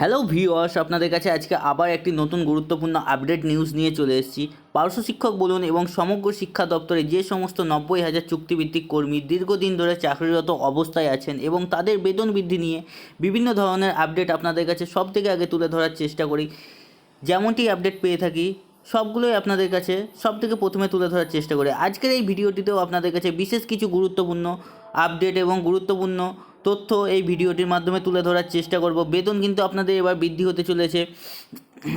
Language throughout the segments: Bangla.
হ্যালো ভিওয়ার্স আপনাদের কাছে আজকে আবার একটি নতুন গুরুত্বপূর্ণ আপডেট নিউজ নিয়ে চলে এসেছি। পার্শ্ব শিক্ষক বলুন এবং সমগ্র শিক্ষা দপ্তরে যে সমস্ত নব্বই হাজার চুক্তিভিত্তিক কর্মী দীর্ঘদিন ধরে চাকরিরত অবস্থায় আছেন এবং তাদের বেতন বৃদ্ধি নিয়ে বিভিন্ন ধরনের আপডেট আপনাদের কাছে সব থেকে আগে তুলে ধরার চেষ্টা করি। যেমনটি আপডেট পেয়ে থাকি, সবগুলোই আপনাদের কাছে সব থেকে প্রথমে তুলে ধরার চেষ্টা করি। আজকের এই ভিডিওটিতেও আপনাদের কাছে বিশেষ কিছু গুরুত্বপূর্ণ আপডেট এবং গুরুত্বপূর্ণ তথ্য এই ভিডিওটির মাধ্যমে তুলে ধরার চেষ্টা করব। বেতন কিন্তু আপনাদের এবার বৃদ্ধি হতে চলেছে।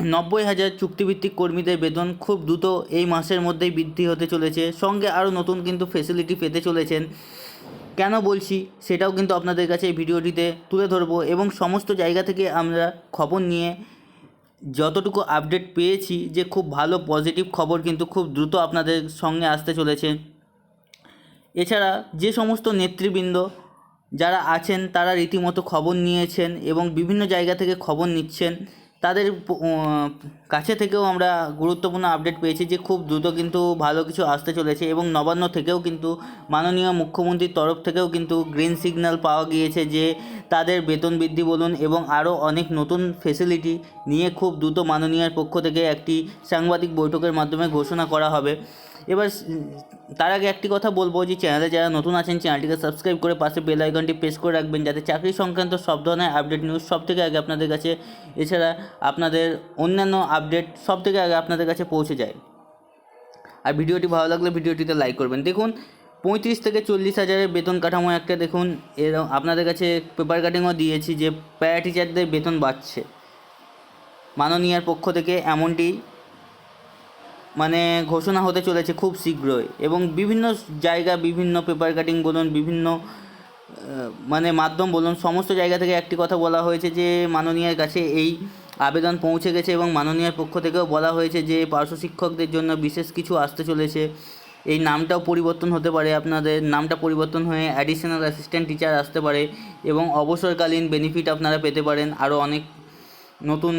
নব্বই হাজার চুক্তিভিত্তিক কর্মীদের বেতন খুব দ্রুত এই মাসের মধ্যেই বৃদ্ধি হতে চলেছে। সঙ্গে আরও নতুন কিন্তু ফেসিলিটি পেতে চলেছেন। কেন বলছি? সেটাও কিন্তু আপনাদের কাছে এই ভিডিওটিতে তুলে ধরবো এবং সমস্ত জায়গা থেকে আমরা খবর নিয়ে যতটুকু আপডেট পেয়েছি যে খুব ভালো পজিটিভ খবর কিন্তু খুব দ্রুত আপনাদের সঙ্গে আসতে চলেছে। এছাড়া যে সমস্ত নেতৃবৃন্দ যারা আছেন তারা রীতিমতো খবর নিয়েছেন এবং বিভিন্ন জায়গা থেকে খবর নিচ্ছেন। তাদের কাছে থেকেও আমরা গুরুত্বপূর্ণ আপডেট পেয়েছি যে খুব দ্রুত কিন্তু ভালো কিছু আসতে চলেছে এবং নবান্ন থেকেও কিন্তু মাননীয় মুখ্যমন্ত্রীর তরফ থেকেও কিন্তু গ্রিন সিগন্যাল পাওয়া গিয়েছে যে তাদের বেতন বৃদ্ধি বলুন এবং আরও অনেক নতুন ফেসিলিটি নিয়ে খুব দ্রুত মাননীয়ার পক্ষ থেকে একটি সাংবাদিক বৈঠকের মাধ্যমে ঘোষণা করা হবে। এবার তার আগে একটি কথা বলব যে চ্যানেলে যারা নতুন আছেন, চ্যানেলটিকে সাবস্ক্রাইব করে পাশে বেল আইকনটি প্রেস করে রাখবেন যাতে চাকরি সংক্রান্ত সব ধরনের আপডেট নিউজ সব থেকে আগে আপনাদের কাছে, এছাড়া আপনাদের অন্যান্য আপডেট সব থেকে আগে আপনাদের কাছে পৌঁছে যায়। আর ভিডিওটি ভালো লাগলে ভিডিওটিতে লাইক করবেন। দেখুন, পঁয়ত্রিশ থেকে চল্লিশ হাজারের বেতন কাঠামো একটা দেখুন, এর আপনাদের কাছে পেপার কাটিংও দিয়েছি যে প্যারা টিচারদের বেতন বাড়ছে। মাননীয়ার পক্ষ থেকে এমনটি মানে ঘোষণা হতে চলেছে খুব শীঘ্রই এবং বিভিন্ন জায়গা, বিভিন্ন পেপার কাটিং বলুন, বিভিন্ন মানে মাধ্যম বলুন, সমস্ত জায়গা থেকে একটি কথা বলা হয়েছে যে মাননীয়ার কাছে এই আবেদন পৌঁছে গেছে এবং মাননীয়ার পক্ষ থেকেও বলা হয়েছে যে পার্শ্ব শিক্ষকদের জন্য বিশেষ কিছু আসতে চলেছে। এই নামটাও পরিবর্তন হতে পারে আপনাদের, নামটা পরিবর্তন হয়ে অ্যাডিশনাল অ্যাসিস্ট্যান্ট টিচার আসতে পারে এবং অবসরকালীন বেনিফিট আপনারা পেতে পারেন। আরও অনেক নতুন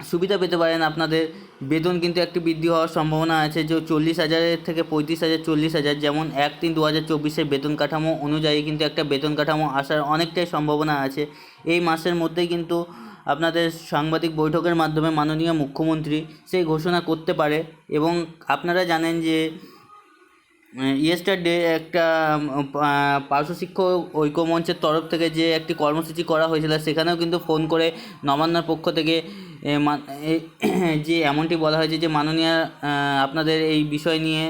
সুবিধা পেতে পারেন আপনাদের। বেতন কিন্তু একটি বৃদ্ধি হওয়ার সম্ভাবনা আছে যে চল্লিশ হাজারের থেকে পঁয়ত্রিশ হাজার, চল্লিশ হাজার যেমন এক তিন দু হাজার চব্বিশের বেতন কাঠামো অনুযায়ী কিন্তু একটা বেতন কাঠামো আসার অনেকটাই সম্ভাবনা আছে। এই মাসের মধ্যেই কিন্তু আপনাদের সাংবাদিক বৈঠকের মাধ্যমে মাননীয় মুখ্যমন্ত্রী সেই ঘোষণা করতে পারে এবং আপনারা জানেন যে ইয়েস্টারডে একটা পার্শ্ব শিক্ষক ঐক্যমঞ্চের তরফ থেকে যে একটি কর্মসূচি করা হয়েছিল, সেখানেও কিন্তু ফোন করে নবান্নর পক্ষ থেকে যে এমনটি বলা হয়েছে যে মাননীয় আপনাদের এই বিষয় নিয়ে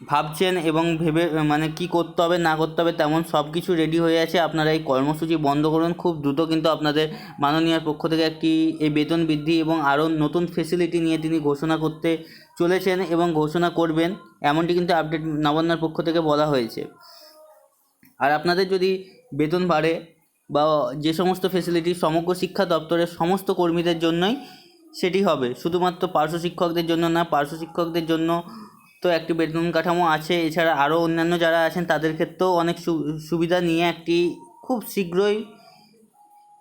ভাবছেন এবং ভেবে মানে কি করতে হবে, না করতে হবে, তেমন সব কিছু রেডি হয়ে আছে। আপনারা এই কর্মসূচি বন্ধ করুন। খুব দ্রুত কিন্তু আপনাদের মাননীয়ার পক্ষ থেকে একটি এই বেতন বৃদ্ধি এবং আরও নতুন ফেসিলিটি নিয়ে তিনি ঘোষণা করতে চলেছেন এবং ঘোষণা করবেন। এমনটি কিন্তু আপডেট নবান্নার পক্ষ থেকে বলা হয়েছে। আর আপনাদের যদি বেতন বাড়ে বা যে সমস্ত ফেসিলিটি সমগ্র শিক্ষা দপ্তরের সমস্ত কর্মীদের জন্যই সেটি হবে। শুধুমাত্র পার্শ্ব শিক্ষকদের জন্য না, পার্শ্ব শিক্ষকদের জন্য তো একটি বেতন কাঠামো আছে। এছাড়া আরও অন্যান্য যারা আছেন, তাদের ক্ষেত্রেও অনেক সুবিধা নিয়ে একটি খুব শীঘ্রই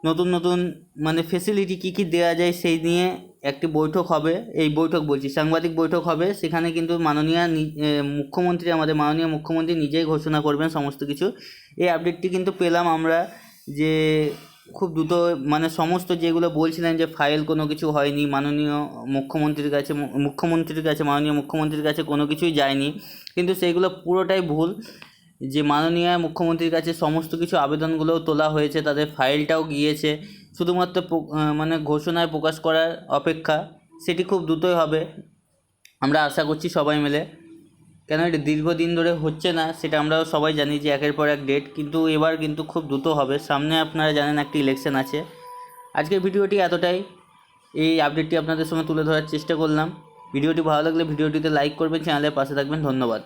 নতুন নতুন মানে ফেসিলিটি কী কী দেওয়া যায় সেই নিয়ে একটি বৈঠক হবে। এই বৈঠক বলছি, সাংবাদিক বৈঠক হবে। সেখানে কিন্তু মাননীয় মুখ্যমন্ত্রী, আমাদের মাননীয় মুখ্যমন্ত্রী নিজেই ঘোষণা করবেন সমস্ত কিছু। এই আপডেটটি কিন্তু পেলাম আমরা। যে খুব দ্রুত মানে সমস্ত যেগুলো বলছিলেন যে ফাইল কোনো কিছু হয়নি, মাননীয় মুখ্যমন্ত্রীর কাছে মুখ্যমন্ত্রীর কাছে, মাননীয় মুখ্যমন্ত্রীর কাছে কোনো কিছুই যায়নি, কিন্তু সেইগুলো পুরোটাই ভুল, যে মাননীয় মুখ্যমন্ত্রীর কাছে সমস্ত কিছু আবেদনগুলোও তোলা হয়েছে, তাদের ফাইলটাও গিয়েছে, শুধুমাত্র মানে ঘোষণায় প্রকাশ করার অপেক্ষা, সেটি খুব দ্রুতই হবে, আমরা আশা করছি সবাই মিলে। কেন এটা দীর্ঘদিন ধরে হচ্ছে না, সেটা আমরাও সবাই জানি যে একের পর এক ডেট কিন্তু এবার কিন্তু খুব দ্রুত হবে। সামনে আপনারা জানেন একটি ইলেকশন আছে। আজকের ভিডিওটি এতটাই। এই আপডেটটি আপনাদের সঙ্গে তুলে ধরার চেষ্টা করলাম। ভিডিওটি ভালো লাগলে ভিডিওটিতে লাইক করবেন চ্যানেলের পাশে থাকবেন। ধন্যবাদ।